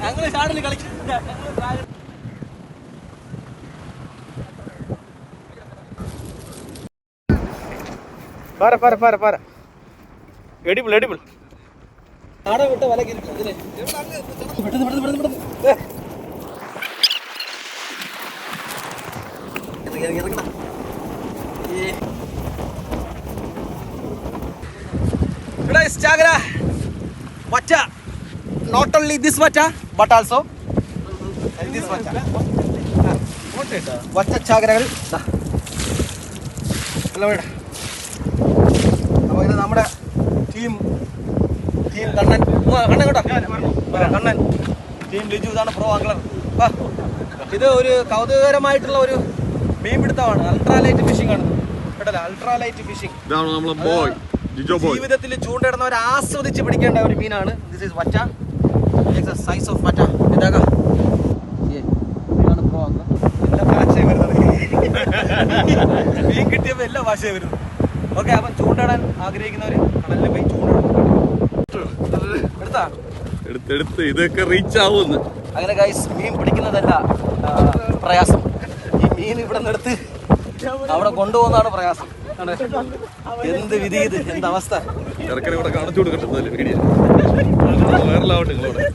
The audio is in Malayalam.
ഞങ്ങൾ ചാടൽ പറ പാര പാര പാര പാര എടിബിൾ എടിബിൾ നാടൻ വിട്ട് വല പെട്ടെന്ന് പെട്ടെന്ന് പെട്ടെന്ന് പെട്ടെന്ന്. ഏ. ഇറങ്ങി, ഇറങ്ങി, ഇറങ്ങടാ. ഏ. Guys, ചാകര വറ്റ നോട്ട് ഓൺലി ദിസ് വറ്റ ബട്ട് ആൾസോ ദിസ് വറ്റ വറ്റ ചാകരകൾ ദാ. വേണ്ട. അപ്പോൾ ഇത് നമ്മുടെ ടീം ടീം കണ്ണൻ. കണ്ണൻ കേട്ടോ. കണ്ണൻ. ടീം ലിജു ഇതാണ് പ്രോ ആംഗ്ലർ ഇത് ഒരു കൗതുകകരമായിട്ടുള്ള ഒരു മീൻപിടുത്തമാണ് അൾട്രാലൈറ്റ് ഫിഷിംഗ് ആണ്. കേട്ടല്ലോ? അൾട്രാലൈറ്റ് ഫിഷിംഗ് ജീവിതത്തിൽ ചൂണ്ടയിടുന്നവർ ആസ്വദിച്ച് പിടിക്കേണ്ട ഒരു മീനാണ്. ദിസ് ഈസ് വറ്റ. സൈസ് ഓഫ് വറ്റ. ഇതാകാ. മീൻ കിട്ടിയപ്പോൾ എല്ലാ ഭാഷയും വരുന്നു ഓക്കെ അപ്പം ചൂണ്ടയിടാൻ ആഗ്രഹിക്കുന്നവർ കടലിൽ പോയി എടുത്തെടുത്ത് ഇതൊക്കെ റീച്ച് ആവുന്നു അങ്ങനെ ഗൈസ് മീൻ പിടിക്കുന്നതല്ല പ്രയാസം. ഈ മീൻ ഇവിടെ എടുത്ത് അവിടെ കൊണ്ടുപോകുന്നതാണ് പ്രയാസം. എന്ത് വിധി ഇത്? എന്ത് അവസ്ഥ? ഇറക്കനെ ഇവിടെ കാണിച്ചു കൊടുക്കട്ടെ വീഡിയോ. വൈറലാവട്ടെ നിങ്ങളവിടെ